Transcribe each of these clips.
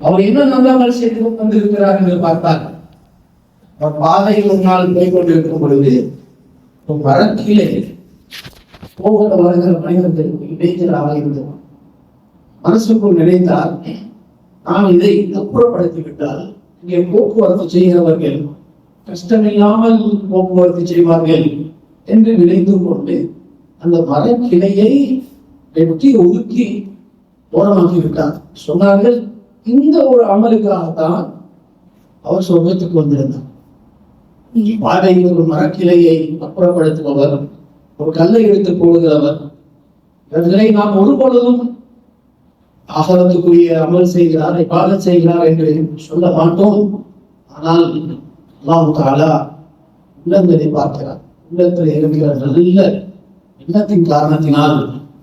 அவர் என்ன நல்லமல் செய்து கொண்டிருக்கிறார் என்று பார்த்தார் அவர் பாதையில் ஒரு நாள் போய் கொண்டிருக்கும் பொழுது வரத்திலே போகிற வருகிற மனிதர்களுக்கு இடைஞ்சலாக இருந்தோம் மனசுக்குள் நினைத்தால் நாம் இதை அப்புறப்படுத்தி விட்டால் இங்கே போக்குவரத்து செய்கிறவர்கள் கஷ்டமில்லாமல் போக்குவரத்து செய்வார்கள் என்று நினைத்து கொண்டு அந்த மரக்கிளையை வெட்டி ஒதுக்கி ஓரமாக்கி விட்டார் சொன்னார்கள் இந்த ஒரு அமலுக்காகத்தான் அவர் சொர்க்கத்துக்கு வந்திருந்தார். பாதையில் ஒரு மரக்கிளையை அப்புறப்படுத்துபவர் ஒரு கல்லை எடுத்து போடுகிறவர் இவர்களை நாம் ஒரு பொழுதும் ஆகலத்துக்குரிய அமல் செய்கிறார் இப்பாதம் செய்கிறார் என்று சொல்ல மாட்டோம். ஆனால் அல்லாஹு தாலா உள்ளங்களை பார்க்கிறார். உள்ளத்தில் இருக்கிற நல்ல எண்ணத்தின் காரணத்தினால்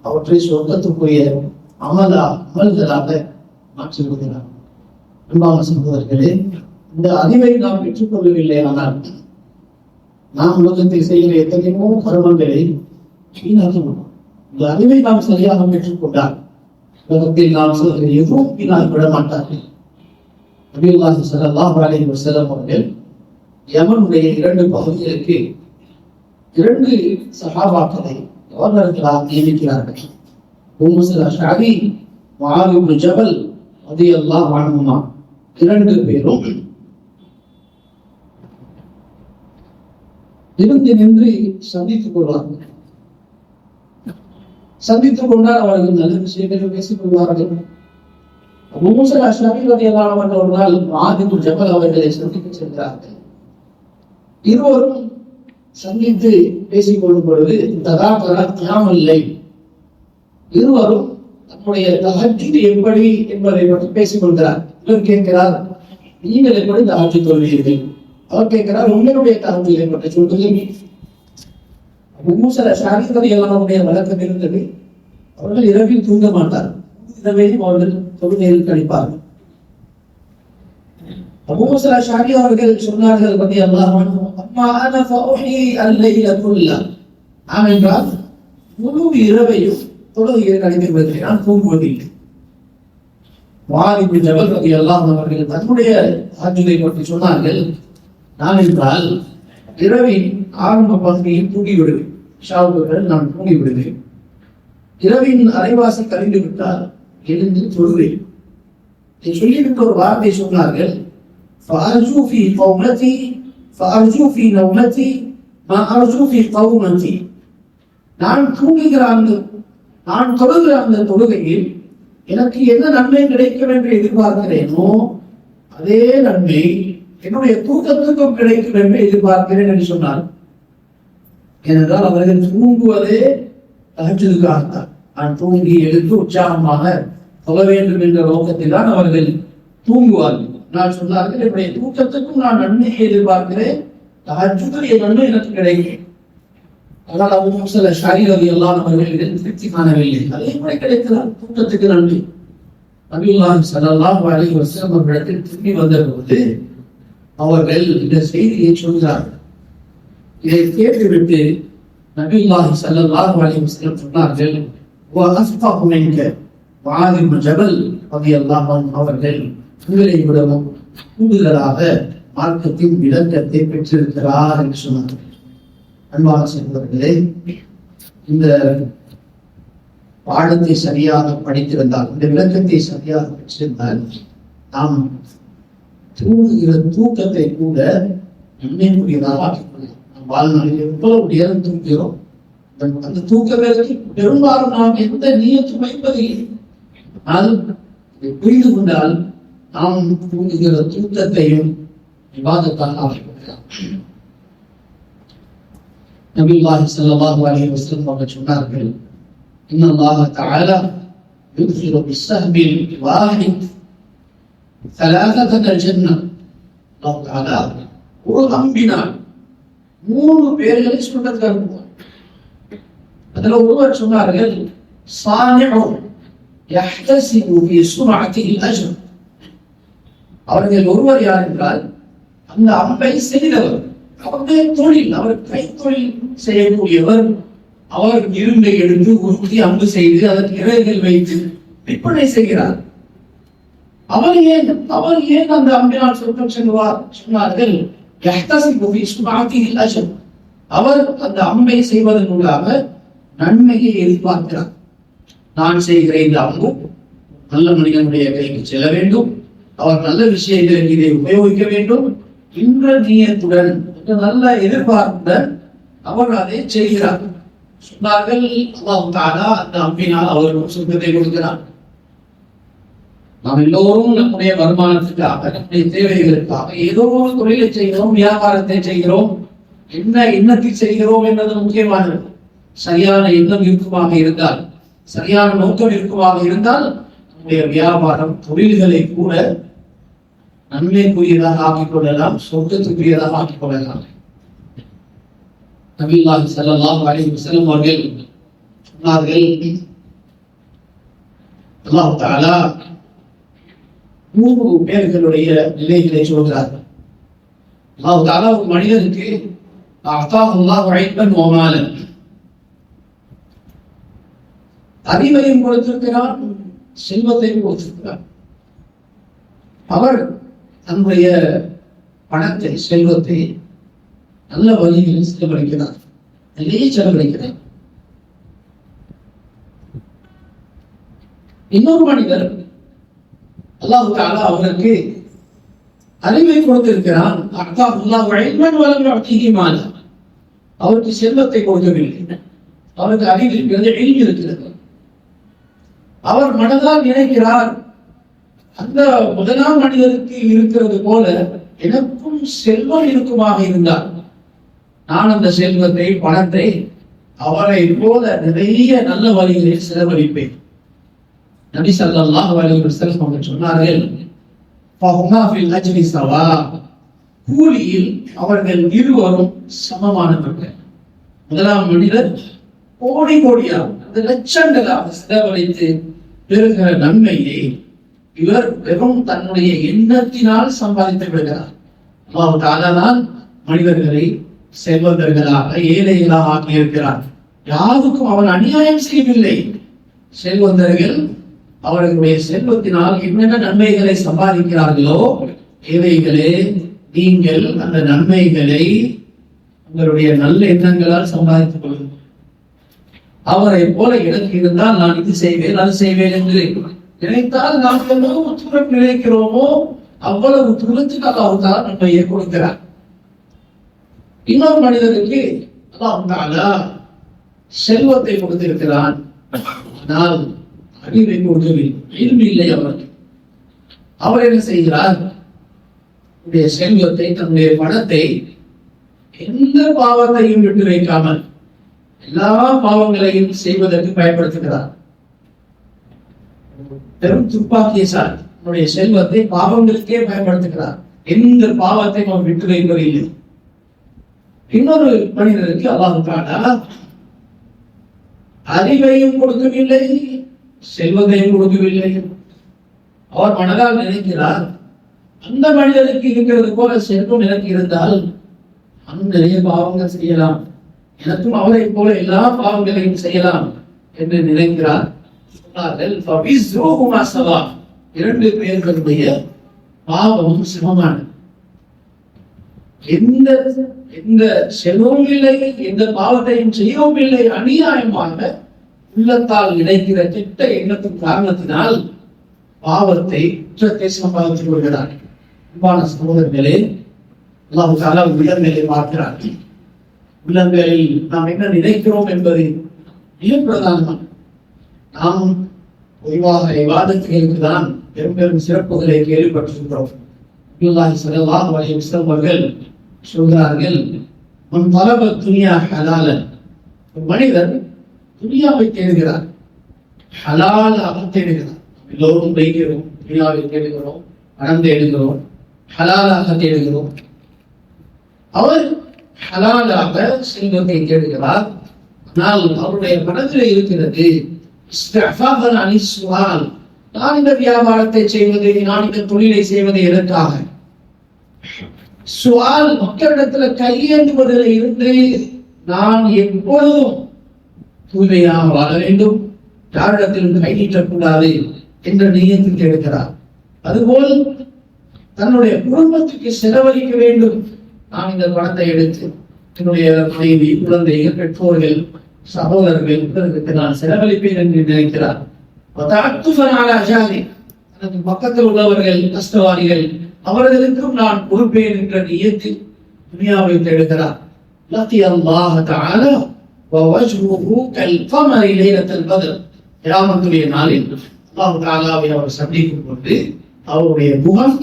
அவற்றை சொர்க்கத்துக்குரிய அமலா அமல்களாக மாற்றி விடுகிறார் அன்பான சகோதரர்களே இந்த அறிவை நாம் பெற்றுக்கொள்ளவில்லை ஆனால் நாம் உலகத்தில் செய்கிற எத்தனையோ கர்மங்களை வீணாகிவிடும் இந்த அறிவை நாம் சரியாக பெற்றுக்கொண்டால் உலகத்தில் நாம் சொல்கிற எதுவும் வீணாக விட மாட்டார்கள். நபியுல்லாஹி ஸல்லல்லாஹு அலைஹி வஸல்லம் அவர்கள் யமனுடைய இரண்டு பகுதிகளுக்கு இரண்டு சகாபாக்களை கவர்னர்களாக நியமிக்கிறார்கள். உம்முசல் அஷாரி முஆத் இப்னு ஜபல் அது எல்லாம் அன்ஹுமா. இரண்டு பேரும் இருந்து நின்று சந்தித்துக் கொள்வார்கள். சந்தித்துக் கொண்டால் அவர்கள் நல்ல விஷயங்களை பேசிக் கொள்வார்கள். மூசல் அஷாரி ரலியல்லாஹு ஒரு நாள் ஜபல் அவர்களை சந்திக்க சென்றார்கள். இருவரும் சந்தித்து பேசிக் கொள்ளும் பொழுது ததாபரா தியாமில்லை இருவரும் தன்னுடைய தகஜித் எப்படி என்பதை பற்றி பேசிக் கொள்கிறார் இவர் கேட்கிறார் நீங்கள் எப்படி ஆட்சி கொள்வீர்கள் அவர் கேட்கிறார் உங்களுடைய தகஜிலை பற்றி சொல்லுங்கள் மூசல ஷாரிகதை எல்லாருடைய வழக்கம் இருந்தது. அவர்கள் இரவில் தூங்க மாட்டார். இரவையும் அவர்கள் தொழுகையில் கழிப்பார்கள். அபூ ஷாரி அவர்கள் சொன்னார்கள் பத்தி அல்லாஹ் அம்மா அன ஃபௌஹி அல்லைல குல்லா என்றால் முழு இரவையும் தொழுகையில் கழித்து வருகிறேன் நான் தூங்குவதில்லை வாரிபு ஜபல் ரதி அல்லாஹ் அவர்கள் தன்னுடைய ஆஜுதை பற்றி சொன்னார்கள் நான் என்றால் இரவின் ஆரம்ப பகுதியில் தூங்கி விடுவேன் ஷாவுக்கு நான் தூங்கி விடுவேன் இரவின் அரைவாசி கழிந்து விட்டால் எழுந்து தொழுவேன் சொல்லிவிட்டு ஒரு வார்த்தை சொன்னார்கள் فأرجو في قومتي فأرجو في نومتي ما أرجو في قومتي நான் தூங்குகிற அந்த நான் தொழுகிற அந்த தொழுகையில். எனக்கு என்ன நன்மை கிடைக்கும் என்று எதிர்பார்க்கிறேனோ அதே நன்மை என்னுடைய தூக்கத்துக்கும் கிடைக்கும் என்று எதிர்பார்க்கிறேன் என்று சொன்னார். ஏனென்றால் அவர்கள் தூங்குவதே தகச்சதுக்காகத்தான் நான் தூங்கி எழுந்து உற்சாகமாக தொழ வேண்டும் என்ற நோக்கத்தில் தான் அவர்கள் தூங்குவார்கள். நான் சொன்னார்கள் என்னுடைய தூக்கத்துக்கும் நான் நன்மையை எதிர்பார்க்கிறேன். தகச்சுடைய நன்மை எனக்கு கிடைக்கும். ஆனால் அவரும் சில ஷாரிரதி எல்லாம் அவர்களிடம் திருப்தி காணவில்லை. அதே முறை கிடைக்கிறார் கூட்டத்துக்கு நன்றி. நபியுல்லாம் சலல்லாம் வாழை வசம் அவர்களிடத்தில் திரும்பி வந்தபோது அவர்கள் இந்த செய்தியை சொல்கிறார்கள் இதை கேட்டுவிட்டு நபியுல்லாஹி சல்லல்லாஹ் வாழை வசம் சொன்னார்கள் வாதிம் ஜபல் அது எல்லாம் அவர்கள் உங்களை விடவும் கூடுதலாக மார்க்கத்தின் விளக்கத்தை பெற்றிருக்கிறார் என்று சொன்னார்கள். அன்பான செல்வர்களே இந்த பாடத்தை சரியாக படித்திருந்தால் இந்த விளக்கத்தை சரியாக பெற்றிருந்தால் நாம் தூங்குகிற தூக்கத்தை கூட நன்மைக்குரியதாக ஆக்கிக்கொள்ளலாம். நாம் வாழ்நாளில் எவ்வளவு நேரம் தூங்குகிறோம் அந்த- அந்த பெரும்பாலும் நாம் எந்த நீயத்து வைப்பதில்லை ஆனால் இதை புரிந்து கொண்டால் நாம் தூங்குகிற தூக்கத்தையும் விவாதத்தால் ஆகிவிடலாம் நபியுல்லாஹி ஸல்லல்லாஹு அலைஹி வஸல்லம் அவர்கள் சொன்னார்கள் إن الله تعالى يدخل بالسهم الواحد ثلاثة الجنة الله تعالى ஒரு அம்பினால் மூணு பேர்களை சொன்னதுக்கு அனுப்புவார் அதுல ஒருவர் சொன்னார்கள் சானிஉ யஹ்தசிபு ஃபி சுனஅத்திஹி அஜ்ர் அவர்கள் ஒருவர் யார் என்றால் அந்த அம்பை செய்தவர் அவருடைய தொழில் அவர் கைத்தொழில் செய்யக்கூடியவர். அவர் இரும்பை எடுத்து உருட்டி அம்பு செய்து அதன் இறகுகள் வைத்து விற்பனை செய்கிறார். அவர் ஏன் அவர் ஏன் அந்த அம்பினால் சொற்கள் செல்வார்? சொன்னார்கள் அவர் அந்த அம்பை செய்வதன் மூலமாக நன்மையை எதிர்பார்க்கிறார். நான் செய்கிறேன் இந்த அம்பு நல்ல மனிதனுடைய கைக்கு செல்ல வேண்டும். அவர் நல்ல விஷயங்களுக்கு இதை உபயோகிக்க வேண்டும். இன்ற நீயத்துடன் நல்ல எதிர்பார்த்த அவர் அதை செய்கிறார் சொன்னார்கள் அந்த அம்பினால் அவர்களும் சுத்தத்தை கொடுக்கிறார். நாம் எல்லோரும் நம்முடைய வருமானத்துக்காக நம்முடைய தேவைகளுக்காக ஏதோ ஒரு தொழிலை செய்கிறோம் வியாபாரத்தை செய்கிறோம். என்ன எண்ணத்தை செய்கிறோம் என்பது முக்கியமானது. சரியான எண்ணம் இருக்குமாக இருந்தால் சரியான நோக்கம் இருக்குமாக இருந்தால் நம்முடைய வியாபாரம் தொழில்களை கூட நன்மைக்குரியதாக ஆக்கிக் கொள்ளலாம் சொர்க்கத்துக்குரியதாக ஆக்கிக் கொள்ளலாம் நபில்லாஹி ஸல்லல்லாஹு அலைஹி வஸல்லம் அவர்கள் சொன்னார்கள் அல்லாஹ் தஆலா மூன்று பேர்களுடைய நிலைகளை சொல்கிறார்கள். அல்லாஹ் தஆலா ஒரு மனிதனுக்கு அத்தாஹு அல்லாஹ் இல்மன் வ அறிவையும் கொடுத்திருக்கிறான் செல்வத்தையும் கொடுத்திருக்கிறான். அவர் தன்னுடைய பணத்தை செல்வத்தை நல்ல வழியில் செலவழிக்கிறார். நிறைய செலவழிக்கிறார். இன்னொரு மனிதர் அல்லாஹு தாலா அவருக்கு அறிவை கொடுத்திருக்கிறான். அர்த்தம் அல்லாஹ் இல்மன் வலம் யுஅத்திஹி அவருக்கு செல்வத்தை கொடுக்கவில்லை. அவருக்கு அறிவு இருக்கிறது எழுதி இருக்கிறது. அவர் மனதால் நினைக்கிறார். அந்த முதலாம் மனிதருக்கு இருக்கிறது போல எனக்கும் செல்வம் இருக்குமாக இருந்தால் நான் அந்த செல்வத்தை பணத்தை அவரை போல நிறைய நல்ல வழிகளில் செலவழிப்பேன். நபி சல்லாஹ் அலைஹி வஸல்லம் அவர்கள் சொன்னார்கள் கூலியில் அவர்கள் இருவரும் சமமானவர்கள். முதலாம் மனிதர் கோடி கோடியாக அந்த லட்சங்களாக செலவழித்து பெறுகிற நன்மையை இவர் வெறும் தன்னுடைய எண்ணத்தினால் சம்பாதித்து விடுகிறார் அல்லாஹ் தான் மனிதர்களை செல்வந்தர்களாக ஏழைகளாக ஆக்கியிருக்கிறார். யாருக்கும் அவன் அநியாயம் செய்யவில்லை. செல்வந்தர்கள் அவர்களுடைய செல்வத்தினால் என்னென்ன நன்மைகளை சம்பாதிக்கிறார்களோ ஏழைகளே நீங்கள் அந்த நன்மைகளை உங்களுடைய நல்ல எண்ணங்களால் சம்பாதித்துக் கொள்ளுங்கள். அவரை போல எனக்கு இருந்தால் நான் இது செய்வேன் அது செய்வேன் என்று நினைத்தால் நாம் எவ்வளவு தூரம் நினைக்கிறோமோ அவ்வளவு தூரத்துக்கு அல்லாஹ் நன்மையை கொடுக்கிறார் இன்னொரு மனிதனுக்கு அல்லாஹாலா செல்வத்தை கொடுத்திருக்கிறான். ஆனால் அறிவை கொடுக்கவில்லை இல்லை அவருக்கு அவர் என்ன செய்கிறார்? தன்னுடைய செல்வத்தை தன்னுடைய பணத்தை எந்த பாவத்தையும் விட்டு வைக்காமல் எல்லா பாவங்களையும் செய்வதற்கு பயன்படுத்துகிறார். பெரும் துப்பாக்கியசால் தன்னுடைய செல்வத்தை பாவங்களுக்கே பயன்படுத்துகிறார். எந்த பாவத்தையும் அவர் விட்டு இல்லை இன்னொரு மனிதருக்கு அல்லாஹ் தாலா அறிவையும் கொடுக்கவில்லை செல்வத்தையும் கொடுக்கவில்லை. அவர் மனதால் நினைக்கிறார். அந்த மனிதருக்கு இருக்கிறது போல செல்வம் எனக்கு இருந்தால் அந்த நிறைய பாவங்கள் செய்யலாம். எனக்கும் அவரை போல எல்லா பாவங்களையும் செய்யலாம் என்று நினைக்கிறார். சொன்னார்கள் இரண்டு பேர்களுடைய பாவம் சிவமானது. எந்த எந்த செல்வமும் இல்லை எந்த பாவத்தையும் செய்யவும் இல்லை அநியாயமாக உள்ளத்தால் நினைக்கிற திட்ட எண்ணத்தின் காரணத்தினால் பாவத்தை குற்றத்தை சம்பாதித்து கொள்கிறார் அன்பான சகோதரர்களே அல்லாஹு தாலா உள்ளங்களை பார்க்கிறார். உள்ளங்களில் நாம் என்ன நினைக்கிறோம் என்பது மிக பிரதானமான நாம் பொதுவாக விவாதத்துகளுக்கு தான் பெரும் பெரும் சிறப்புகளை கேள்விப்பட்டிருக்கிறோம். அப்துல்லாஹி ஸல்லல்லாஹு அலைஹி அவர்கள் சொல்கிறார்கள் உன் மரப துணியா ஹலாலன். ஒரு மனிதர் துணியாவை தேடுகிறார் ஹலாலாக தேடுகிறார். எல்லோரும் வைக்கிறோம் துணியாவை தேடுகிறோம் பணம் தேடுகிறோம் ஹலாலாக தேடுகிறோம். அவர் ஹலாலாக செல்வத்தை தேடுகிறார். ஆனால் அவருடைய மனதில் இருக்கிறது நான் இந்த வியாபாரத்தை செய்வது நான் இந்த தொழிலை செய்வது எதற்காக? சுவால் மக்களிடத்துல கையேந்துவதில் இருந்து நான் எப்பொழுதும் தூய்மையாக வாழ வேண்டும். யாரிடத்திலிருந்து கைகிட்டக்கூடாது என்ற நியத்தில் கேட்கிறார் அதுபோல் தன்னுடைய குடும்பத்துக்கு செலவழிக்க வேண்டும். நான் இந்த பணத்தை எடுத்து என்னுடைய மனைவி குழந்தைகள் பெற்றோர்கள் சகோதரர்கள் உங்களுக்கு நான் செலவழிப்பேன் என்று நினைக்கிறார். தனது பக்கத்தில் உள்ளவர்கள் கஷ்டவாதிகள் அவர்களுக்கும் நான் கொடுப்பேன் என்ற நியத்தில் துனியாவை தேடுகிறார். லத்தி அல்லாஹ் தால வவஜ்ஹுஹு கல் கமரி லைலத்தில் பத்ர். கிராமத்துடைய நாளில் அல்லாஹ் தாலாவை அவர் சந்திக்கும் பொழுது அவருடைய முகம்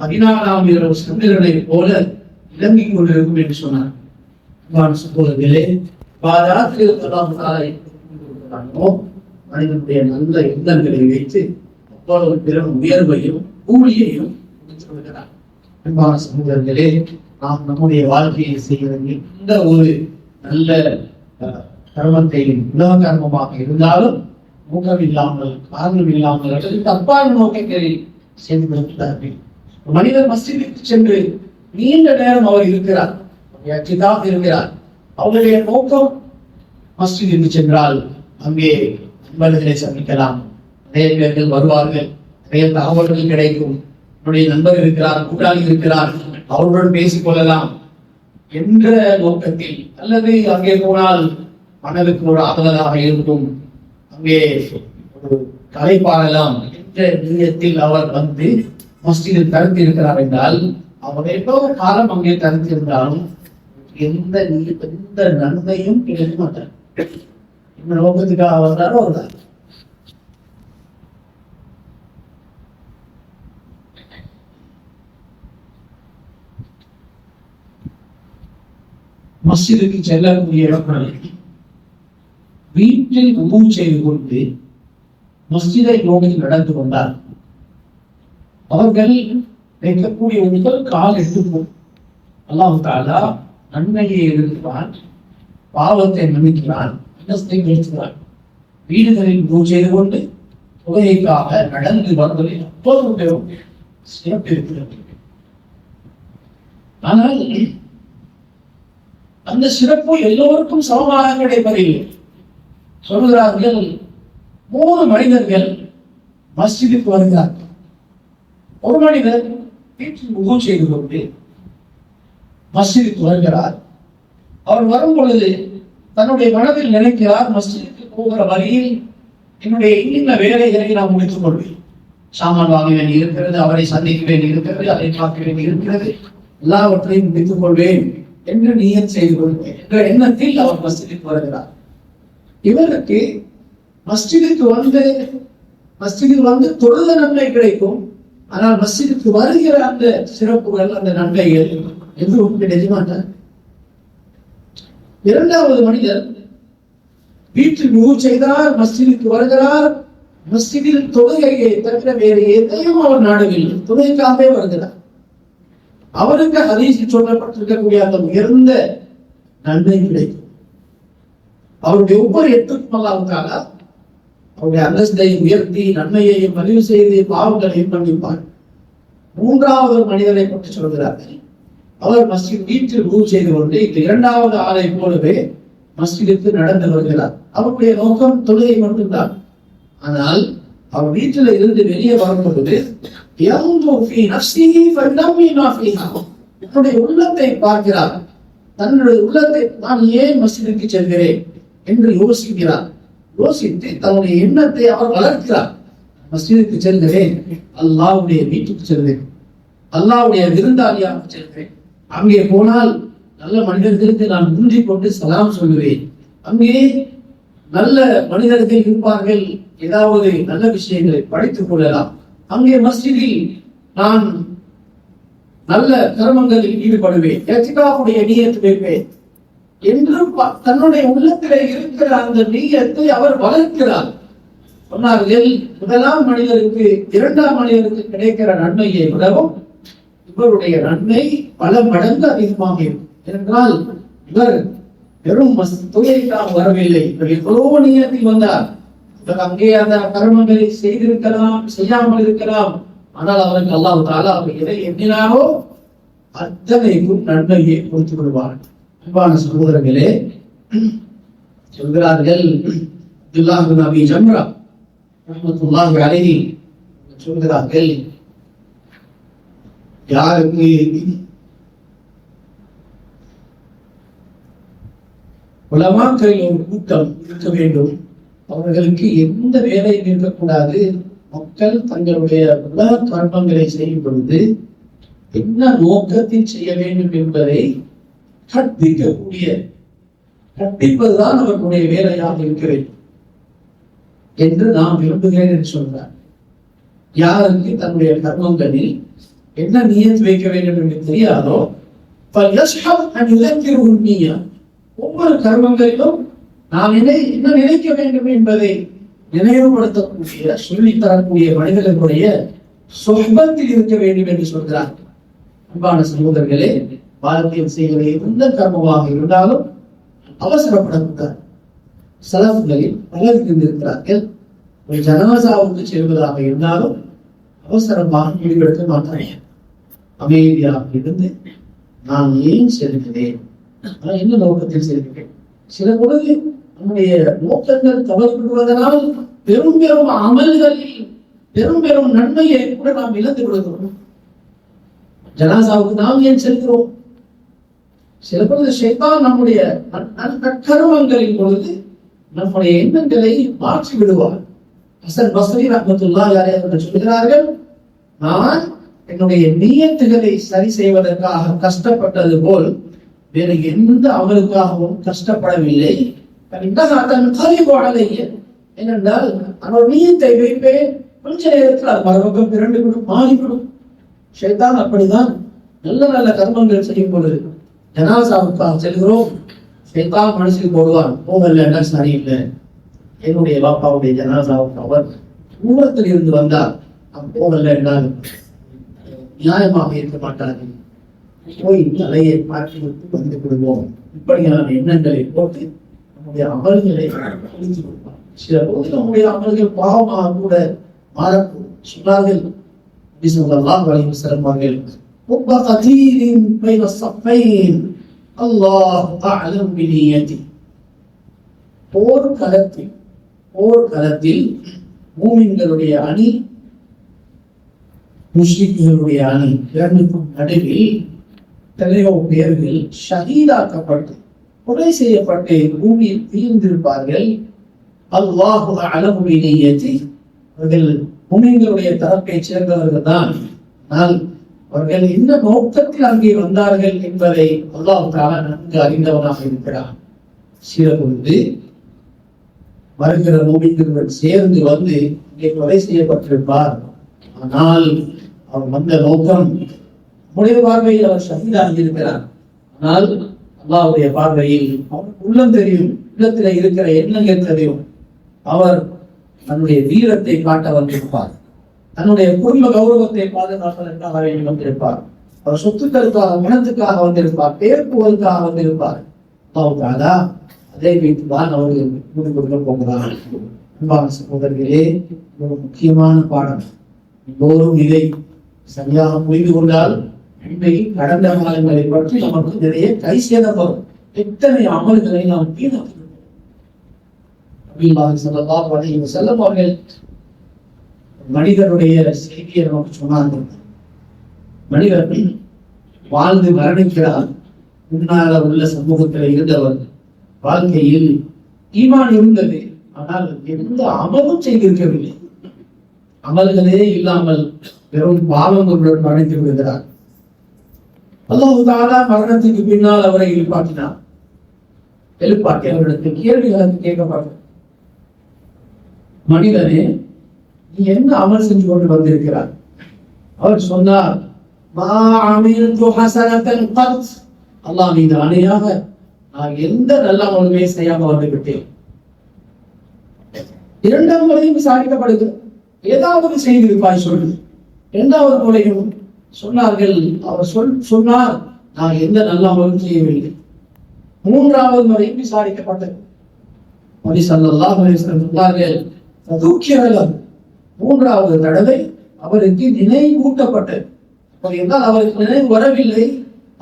பதினாறாம் இரவு சந்திரனை போல இறங்கிக் கொண்டிருக்கும் என்று சொன்னார். சகோதரர்களே பாதாத்தில் அல்லாஹ் தாலா மனிதனுடைய நல்ல எண்ணங்களை வைத்து அவ்வளவு பெரும் உயர்வையும் கூலியையும் அன்பான சகோதரர்களே நாம் நம்முடைய வாழ்க்கையை செய்வதற்கு எந்த ஒரு நல்ல அஹ், கர்மத்தை உலக கர்மமாக இருந்தாலும் ஊக்கம் இல்லாமல் காரணம் இல்லாமல் தப்பான நோக்கங்களில் செய்து மனிதர் மஸ்ஜிதுக்கு சென்று நீண்ட நேரம் அவர் இருக்கிறார். அச்சிதாக இருக்கிறார். அவருடைய நோக்கம் மஸ்ஜிதுக்கு சென்றால் அங்கே நண்பர்களை சந்திக்கலாம். நிறைய பேர்கள் வருவார்கள். நிறைய தகவல்கள் கிடைக்கும். என்னுடைய நண்பர் இருக்கிறார் கூட்டாளி இருக்கிறார். அவருடன் பேசிக் கொள்ளலாம் என்ற நோக்கத்தில் அல்லது அங்கே போனால் மனதுக்கு ஒரு ஆறுதலாக இருக்கும். அங்கே ஒரு கலை பாடலாம் என்ற நிலையத்தில் அவர் வந்து மஸ்ஜிதில் தடுத்து இருக்கிறார் என்றால் அவர் எவ்வளவு காலம் அங்கே தடுத்திருந்தாலும் எந்த எந்த நன்மையும் கிடைக்க மாட்டார். இந்த நோக்கத்துக்காக வந்தாரோ வந்தார் மஸ்ஜிதுக்கு செல்லக்கூடிய இடங்கள் வீட்டில் உணவு செய்து கொண்டு மஸ்ஜிதை நோக்கி நடந்து கொண்டார். அவர்கள் வைக்கக்கூடிய முதல் கால் எட்டுக்கும் அல்லாஹு தாலா நன்மையை எழுதுவான் பாவத்தை மன்னிக்கிறான் இன்னத்தை நிறுத்துவான் வீடுகளில் உணவு செய்து கொண்டு புகையைக்காக நடந்து வருவதில் அப்போது பெரும் சிறப்பு இருக்கிறது. ஆனால் அந்த சிறப்பு எல்லோருக்கும் சமமாக கிடைப்பதில்லை. சொல்கிறார்கள் மூணு மனிதர்கள் மஸ்ஜிதுக்கு வருகிறார்கள். ஒரு மனிதர் வீட்டில் முகம் செய்து கொண்டு மஸ்ஜிதுக்கு வருகிறார். அவர் வரும் பொழுது தன்னுடைய மனதில் நினைக்கிறார் மஸ்ஜிதுக்கு போகிற வழியில் என்னுடைய இன்னின்ன வேலைகளை நான் முடித்துக் கொள்வேன். சாமான் வாங்க வேண்டி இருக்கிறது அவரை சந்திக்க வேண்டி இருக்கிறது அதை பார்க்க வேண்டி இருக்கிறது எல்லாவற்றையும் முடித்துக் கொள்வேன் என்று நீயத் செய்து கொள்வேன். என்ற எண்ணத்தில் அவர் மஸ்ஜிதுக்கு வருகிறார். இவருக்கு மஸ்ஜிதுக்கு வந்து மஸ்ஜிதில் வந்து தொழுத நன்மை கிடைக்கும். ஆனால் மஸ்ஜிதுக்கு வருகிற அந்த சிறப்புகள் அந்த நன்மைகள் எதுவும் கிடைக்க மாட்டார் இரண்டாவது மனிதர் வீட்டில் முழு செய்தார் மஸ்ஜிதுக்கு வருகிறார் மஸ்ஜிதில் தொழுகையை தவிர வேறு எதையும் அவர் நாடவில்லை. தொழுகைக்காகவே வருகிறார். அவருக்கு ஹதீஸில் சொல்லப்பட்டிருக்கக்கூடிய அந்த உயர்ந்த நன்மை கிடைக்கும். அவருடைய ஒவ்வொரு எட்டுக்கும் அல்லாவுக்காக அவருடைய அந்தஸ்தை உயர்த்தி நன்மையையும் பதிவு செய்து பாவங்களையும் மன்னிப்பார் மூன்றாவது மனிதரை பற்றி சொல்கிறார்கள். அவர் மஸ்ஜித் வீட்டில் பூ செய்து கொண்டு இந்த இரண்டாவது ஆளை போலவே மஸ்ஜிதிற்கு நடந்து வருகிறார். அவருடைய நோக்கம் தொழுகை மட்டும்தான். ஆனால் அவர் வீட்டில் இருந்து வெளியே வரும்பொழுது தன்னுடைய உள்ளத்தை பார்க்கிறார். தன்னுடைய உள்ளத்தை நான் ஏன் மஸ்ஜிதுக்கு செல்கிறேன்? என்று யோசிக்கிறார். யோசித்து தன்னுடைய எண்ணத்தை அவர் வளர்க்கிறார். மஸ்ஜிதுக்கு செல்கிறேன். அல்லாவுடைய வீட்டுக்கு செல்வேன் அல்லாவுடைய விருந்தாளியாக செல்கிறேன். அங்கே போனால் நல்ல மனிதர்களுக்கு நான் முந்தி கொண்டு சலாம் சொல்லுவேன். அங்கே நல்ல மனிதர்கள் இருப்பார்கள். ஏதாவது நல்ல விஷயங்களை படித்துக் கொள்ளலாம். அங்கே மஸ்ஜிதில் நான் நல்ல கர்மங்களில் ஈடுபடுவேன். எத்திகாவுடைய நீயத்து வைப்பேன். என்று தன்னுடைய உள்ளத்திலே இருக்கிற அந்த நீயத்தை அவர் வளர்க்கிறார். சொன்னார்கள் முதலாம் மனிதருக்கு இரண்டாம் மனிதருக்கு கிடைக்கிற நன்மையை விடவும் இவருடைய நன்மை பல மடங்கு அதிகமாக இருக்கும். ஏனென்றால் இவர் வெறும் மஸ்- தொழிலுக்காக வரவில்லை. இவர் எவ்வளவோ நீயத்தில் வந்தார். இவர் அங்கே அந்த கர்மங்களை செய்திருக்கலாம் செய்யாமல் இருக்கலாம். ஆனால் அவருக்கு அல்லாஹு தாலா அவர் எதை எண்ணினாரோ அத்தனைக்கும் நன்மையை கொடுத்து விடுவார். அன்பான சகோதரர்களே சொல்கிறார்கள் அப்துல்லாஹ் பின் ஜம்ரா ரஹ்மத்துல்லாஹி அலைஹி. சொல்கிறார்கள் யாருக்கு? உலமாக்களில் ஒரு கூட்டம் இருக்க வேண்டும். அவர்களுக்கு எந்த வேலையும் இருக்கக்கூடாது. மக்கள் தங்களுடைய உலக கர்மங்களை செய்யும் பொழுது என்ன நோக்கத்தில் செய்ய வேண்டும் என்பதை கற்பிக்கக்கூடிய கற்பிப்பதுதான் அவர்களுடைய வேலையாக இருக்க வேண்டும் என்று நாம் விரும்புகிறேன் என்று சொல்றார். யாருக்கு? தன்னுடைய கர்மங்களில் என்ன நியத் வைக்க வேண்டும் என்று தெரியாதோ ஒவ்வொரு கர்மங்களிலும் நாம் நினை என்ன நினைக்க வேண்டும் என்பதை நினைவுபடுத்தக்கூடிய சொல்லித்தரக்கூடிய மனிதர்களுடைய சொர்க்கத்தில் இருக்க வேண்டும் என்று சொல்கிறார். அன்பான சகோதரர்களே பாரதியம் செய்கிற எந்த கர்மமாக இருந்தாலும் அவசரப்படக்கூடாது. செலவுகளில் பலர் இருந்திருக்கிறார்கள். ஒரு ஜனாசாவுக்கு செல்வதாக இருந்தாலும் அவசரமாக ஈடுபடுத்த மாட்டார்கள். அமைதியாக இருந்து நான் ஏன் செல்கிறேன்? நான் என்ன நோக்கத்தில் செல்கிறேன்? சில பொழுது நம்முடைய நோக்கங்கள் தவறுபடுவதனால் பெரும் பெரும் அமல்களில் பெரும் பெரும் நன்மையை கூட நாம் இழந்து விடுகிறோம். ஜனாசாவுக்கு நாம் ஏன் செல்கிறோம்? சில பொழுது ஷைத்தான் நம்முடைய நற்கருமங்களின் பொழுது நம்முடைய எண்ணங்களை மாற்றி விடுவார் ஹசன் பஸ்ரி ரஹமத்துல்லா யாரையாவது சொல்கிறார்கள் நான் என்னுடைய நீயத்துகளை சரி செய்வதற்காக கஷ்டப்பட்டது போல் வேறு எந்த அமலுக்காகவும் கஷ்டப்படவில்லை. ஏனென்றால் அவனோட நீயத்தை வைப்பே கொஞ்ச நேரத்தில் அது மறுபக்கம் பிறண்டு விடும் மாறிவிடும். ஷேதான் அப்படிதான் நல்ல நல்ல கர்மங்கள் செய்யும் பொழுது ஜனாசாவுக்காக செல்கிறோம். ஷைத்தான் மனசில் போடுவான் போகல சரியில்லை. என்னுடைய பாப்பாவுடைய ஜனாசாவுக்கு அவர் தூரத்தில் இருந்து வந்தால் நாம் போகல என்றால் நியாயமாக இருக்க மாட்டார்கள் போய் தலையை மாற்றி விட்டு வந்து விடுவோம் இப்படியான எண்ணங்களை போட்டு நம்முடைய அமல்களை அழித்து விடுவார் சில போது நம்முடைய அமல்கள் பாவமாக கூட மாறக்கூடும் சொன்னார்கள் நபி ஸல்லல்லாஹு அலைஹி வஸல்லம் அவர்கள் رب قتيل بين الصفين الله أعلم بنيته போர் களத்தில் போர் களத்தில் மூமின்களுடைய அணி முஸ்லிம்களுடைய அணி இரண்டுக்கும் நடுவில் தலைவர் பேர்கள் ஷஹீதாக்கப்பட்டு கொலை செய்யப்பட்டு பூமியில் வீழ்ந்திருப்பார்கள் அல்லாஹு ஏற்றி அவர்கள் முனிங்களுடைய தரப்பை சேர்ந்தவர்கள் தான். ஆனால் அவர்கள் என்ன நோக்கத்தில் அங்கே வந்தார்கள் என்பதை அல்லாஹ் நன்கு அறிந்தவனாக இருக்கிறான். சில பொழுது வருகிற மூமிங்களுடன் சேர்ந்து வந்து இங்கே கொலை செய்யப்பட்டிருப்பார். ஆனால் அவர் வந்த நோக்கம் நம்முடைய பார்வையில் அவர் ஷஹீதாகி இருக்கிறார் ஆனால் அல்லாவுடைய பார்வையில் அவருக்கு உள்ளம் தெரியும் உள்ளத்தில் இருக்கிற எண்ணங்கள் தெரியும். அவர் தன்னுடைய வீரத்தை காட்ட வந்திருப்பார். தன்னுடைய குடும்ப கௌரவத்தை பாதுகாப்பதற்காக வேண்டி வந்திருப்பார். அவர் சொத்துக்களுக்காக மனத்துக்காக வந்திருப்பார் பேர் புகழுக்காக வந்திருப்பார். அல்லாஹ் அதே அதை வைத்துதான் அவர்கள் கூடி போகிறார். அன்பான சகோதரர்களே ஒரு முக்கியமான பாடம். எல்லோரும் இதை சரியாக புரிந்து கொண்டால் இன்றைக்கு கடந்த காலங்களை பற்றி நமக்கு நிறைய கை சேதப்படும் எத்தனை அமல்களை நாம் வீணாக்கிறோம் நபிகளார் ஸல்லல்லாஹு அவர்கள் மனிதனுடைய செய்தியை நமக்கு சொன்னார்கள் மனிதன் வாழ்ந்து மரணிக்கிறார். முன்னால உள்ள சமூகத்தில் இருந்தவர் வாழ்க்கையில் ஈமான் இருந்தது. ஆனால் எந்த அமலும் செய்திருக்கவில்லை. அமல்களே இல்லாமல் வெறும் பாவங்களுடன் மறைந்து விடுகிறார். அல்லாஹு தாலா மரணத்துக்கு பின்னால் அவரை எழுப்பாட்டினார் எழுப்பாட்டி அவரிடத்து கேள்விகளுக்கு கேட்கப்பட்டது மனிதனே நீ என்ன அமல் செஞ்சு கொண்டு வந்திருக்கிறார் அவர் சொன்னார் "மா அல்லாஹ் மீது அணையாக நான் எந்த நல்ல அமலுமே செய்யாம வந்து விட்டேன் இரண்டாம் முறையும் விசாரிக்கப்படுகிறது. ஏதாவது செய்திருப்பாய் சொல்லு இரண்டாவது முறையும் சொன்னார்கள் அவர் சொல் சொன்னார் நான் எந்த நல்ல அமலும் செய்யவில்லை. மூன்றாவது முறையும் விசாரிக்கப்பட்டது. நபி ஸல்லல்லாஹு சொன்னார்கள் மூன்றாவது தடவை அவருக்கு நினைவூட்டப்பட்டது. அப்படி என்றால் அவருக்கு நினைவு வரவில்லை.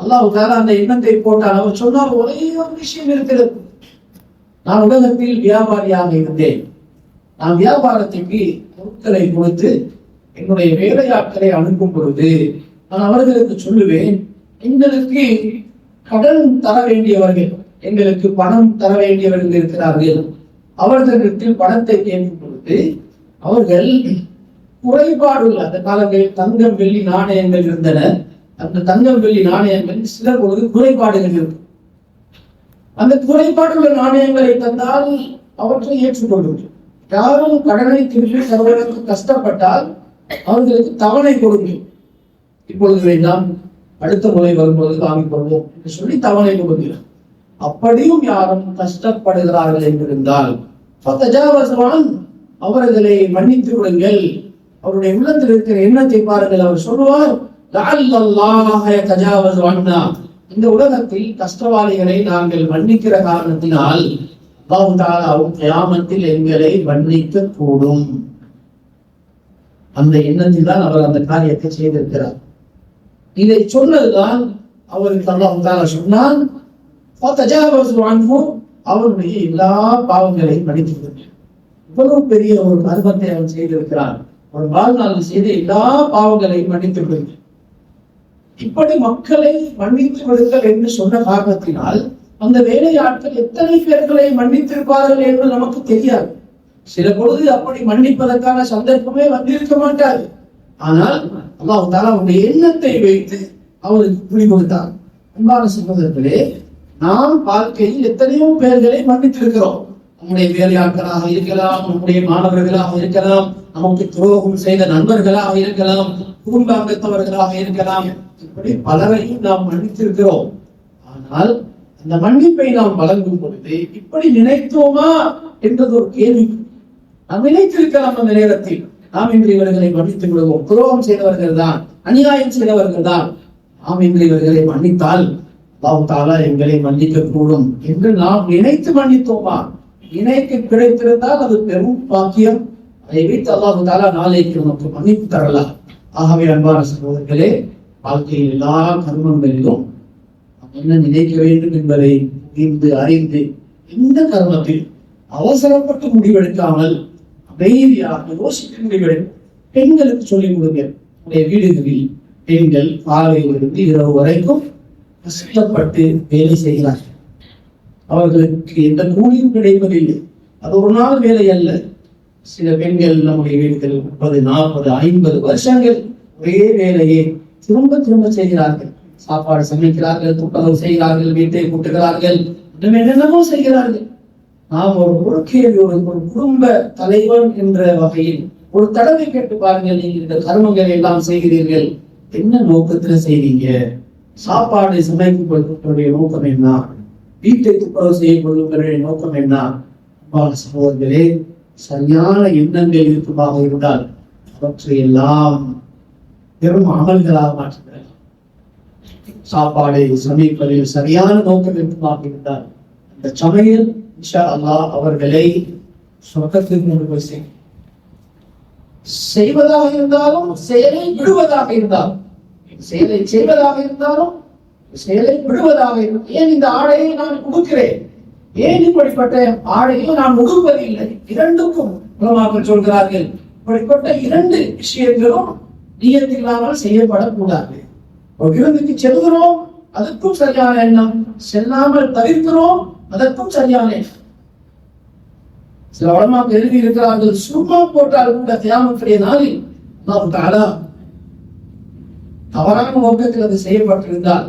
அல்லாவுக்காக அந்த எண்ணத்தை போட்டால் அவர் சொன்னார் ஒரே ஒரு விஷயம் இருக்கிறது. நான் உலகத்தில் வியாபாரியாக இருந்தேன். நான் வியாபாரத்திற்கு பொருட்களை கொடுத்து என்னுடைய வேலையாட்களை அனுப்பும் பொழுது நான் அவர்களுக்கு சொல்லுவேன் எங்களுக்கு கடன் தர வேண்டியவர்கள் எங்களுக்கு பணம் தர வேண்டியவர்கள் இருக்கிறார்கள். அவர்களிடத்தில் பணத்தை கேட்கும் பொழுது அவர்கள் குறைபாடுள்ள அந்த காலங்களில் தங்கம் வெள்ளி நாணயங்கள் இருந்தன. அந்த தங்கம் வெள்ளி நாணயங்கள் சில பொழுது குறைபாடுகள் இருக்கும் அந்த குறைபாடுள்ள நாணயங்களை தந்தால் அவற்றை ஏற்றுக்கொள்ளுங்கள். யாரும் கடனை திருப்பி தருவதற்கு கஷ்டப்பட்டால் அவர்களுக்கு தவணை கொடுங்க இப்பொழுது வேண்டாம் அடுத்த முறை வரும்போது காமிப்படுவோம் என்று சொல்லி தவணை கொடுக்கிறார். அப்படியும் யாரும் கஷ்டப்படுகிறார்கள் என்றிருந்தால் அவர்களை மன்னித்து விடுங்கள். அவருடைய உள்ளத்தில் இருக்கிற எண்ணத்தை பாருங்கள். அவர் சொல்லுவார் இந்த உலகத்தில் கஷ்டவாளிகளை நாங்கள் மன்னிக்கிற காரணத்தினால் அல்லாஹ் தாலாவும் கியாமத்தில் எங்களை மன்னிக்க கூடும் அந்த எண்ணத்தில் தான் அவர் அந்த காரியத்தை செய்திருக்கிறார். இதை சொன்னதுதான் அவருக்கு அல்லாஹ் தஆலா சொன்னான் அவருடைய எல்லா பாவங்களையும் மன்னித்து இவ்வளவு பெரிய ஒரு கர்மத்தை அவன் செய்திருக்கிறான் அவன் வாழ்நாள் செய்த எல்லா பாவங்களையும் மன்னித்து விடுங்கள் இப்படி மக்களை மன்னித்து விடுங்கள் என்று சொன்ன காரணத்தினால் அந்த வேலையாட்கள் எத்தனை பேர்களை மன்னித்திருப்பார்கள் என்று நமக்கு தெரியாது. சில பொழுது அப்படி மன்னிப்பதற்கான சந்தர்ப்பமே வந்திருக்க மாட்டாரு. ஆனால் அல்லாஹ் தாலா அவருடைய எண்ணத்தை வைத்து அவருக்கு புரி கொடுத்தார் அன்பான சகோதரர்களே நாம் வாழ்க்கையில் எத்தனையோ பேர்களை மன்னித்திருக்கிறோம். நம்முடைய வேலையாட்களாக இருக்கலாம் நம்முடைய மாணவர்களாக இருக்கலாம் நமக்கு துரோகம் செய்த நண்பர்களாக இருக்கலாம் குடும்ப அங்கத்தவர்களாக இருக்கலாம். இப்படி பலரையும் நாம் மன்னித்திருக்கிறோம். ஆனால் அந்த மன்னிப்பை நாம் வழங்கும் பொழுது இப்படி நினைத்தோமா? என்றது ஒரு கேள்வி. நாம் நினைத்திருக்கலாம் அந்த நேரத்தில் நாம் இன்று இவர்களை மன்னித்து விடுவோம் துரோகம் செய்தவர்கள் தான் அநியாயம் செய்தவர்கள் தான். நாம் இன்று இவர்களை மன்னித்தால் பாவத்தாலா எங்களை மன்னிக்க கூடும் என்று நாம் நினைத்து மன்னித்தோமா? நினைக்க கிடைத்திருந்தால் அது பெரும் பாக்கியம். அதை வைத்து அல்லாஹு தாலா நாளைக்கு நமக்கு மன்னித்து தரலாம். ஆகவே அன்பான சகோதரர்களே வாழ்க்கையில் எல்லா கர்மங்களிலும் என்ன நினைக்க வேண்டும் என்பதை புரிந்து அறிந்து எந்த கர்மத்தில் அவசரப்பட்டு முடிவெடுக்காமல் அமைதியாக யோசித்து முடிவெடுக்கும் பெண்களுக்கு சொல்லிக் கொடுங்க. உடைய வீடுகளில் பெண்கள் காலையிலிருந்து இரவு வரைக்கும் கஷ்டப்பட்டு வேலை செய்கிறார்கள். அவர்களுக்கு எந்த கூலியும் கிடைப்பதில்லை. அது ஒரு நாள் வேலை அல்ல. சில பெண்கள் நம்முடைய வீடுகள் முப்பது நாற்பது ஐம்பது வருஷங்கள் ஒரே வேலையை திரும்ப திரும்ப செய்கிறார்கள். சாப்பாடு சமைக்கிறார்கள் துப்புரவு செய்கிறார்கள் வீட்டை கூட்டுகிறார்கள் என்னென்னமோ செய்கிறார்கள். நாம் ஒரு ஒரு ஒரு ஒரு குடும்ப தலைவன் என்ற வகையில் ஒரு தடவை கேட்டு பாருங்கள் நீங்கள் இந்த கர்மங்களை எல்லாம் செய்கிறீர்கள். என்ன நோக்கத்துல செய்றீங்க? சாப்பாடு சமைக்கும் நோக்கம் என்ன? வீட்டை துப்புரவு செய்ய நோக்கம் என்ன? அன்பான சகோதரர்களே சரியான எண்ணங்கள் இருக்குமாக இருந்தால் அவற்றை எல்லாம் பெரும் அமல்களாக மாற்றுகிறார் சாப்பாடை சமைப்பதில் சரியான நோக்கம் இருக்குமாக இருந்தால் இந்த சமையல் இன்ஷா அல்லாஹ் அவர்களை சொர்க்கத்திற்கு கொண்டு போய் செய்யும் செய்வதாக இருந்தாலும் செயலை விடுவதாக இருந்தாலும் செயலை செய்வதாக இருந்தாலும் செயலை விடுவதாக இருந்தால் ஏன் இந்த ஆடையை நான் கொடுக்கிறேன் ஏன் இப்படிப்பட்ட ஆடையை நான் உடுப்பதில்லை? இரண்டுக்கும் உலமாக்கள் சொல்கிறார்கள் இப்படிப்பட்ட இரண்டு விஷயங்களும் நியத்தில்லாமல் செய்யப்படக்கூடாது. ஒரு விருந்துக்கு செல்கிறோம் அதுக்கும் சரியான எண்ணம். செல்லாமல் தவிர்க்கிறோம் அதற்கும் சரியானே சில உடம்பாக எழுதி இருக்கிறார்கள். சும்மா போட்டால் கூட தியாமத்துடைய நாளில் நாம் தாடா தவறான நோக்கத்தில் அது செய்யப்பட்டிருந்தால்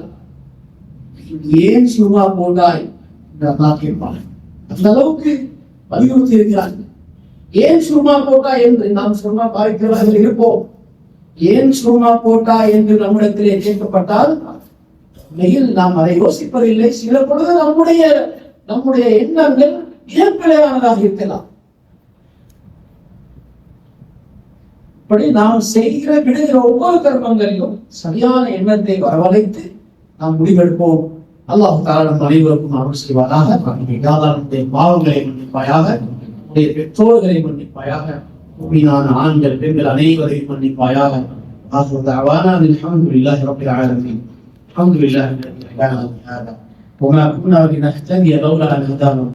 ஏன் சும்மா போட்டாய் என்று அல்லாஹ் கேட்பான். அந்த அளவுக்கு வலியுறுத்தி இருக்கிறார்கள் ஏன் சும்மா போட்டா என்று நாம் சும்மா பாதிக்கிறவர்கள் இருப்போம். ஏன் சும்மா போட்டா என்று நம்மிடத்திலே கேட்கப்பட்டால் உண்மையில் நாம் அதை யோசிப்பதில்லை. சில பொழுது நம்முடைய நம்முடைய எண்ணங்கள் மிகப்பிழையானதாக இருக்கலாம். இப்படி நாம் செய்கிற விடுகிற ஒவ்வொரு கர்மங்களிலும் சரியான எண்ணத்தை வரவழைத்து நாம் முடிவெடுப்போம். அல்லாஹ் தாரா அனைவருக்கும் அருள் செய்வாராக நம்முடைய பாவங்களை மன்னிப்பாயாக நம்முடைய பெற்றோர்களை மன்னிப்பாயாக மீனான ஆண்கள் பெண்கள் அனைவரையும் மன்னிப்பாயாக. ஆகுவது அவானா அலமதுல்லாஹி ரபில் ஆலமீன். அலமதுல்லாஹி ரபில் وما كنا لنهتدي لولا ان هدانا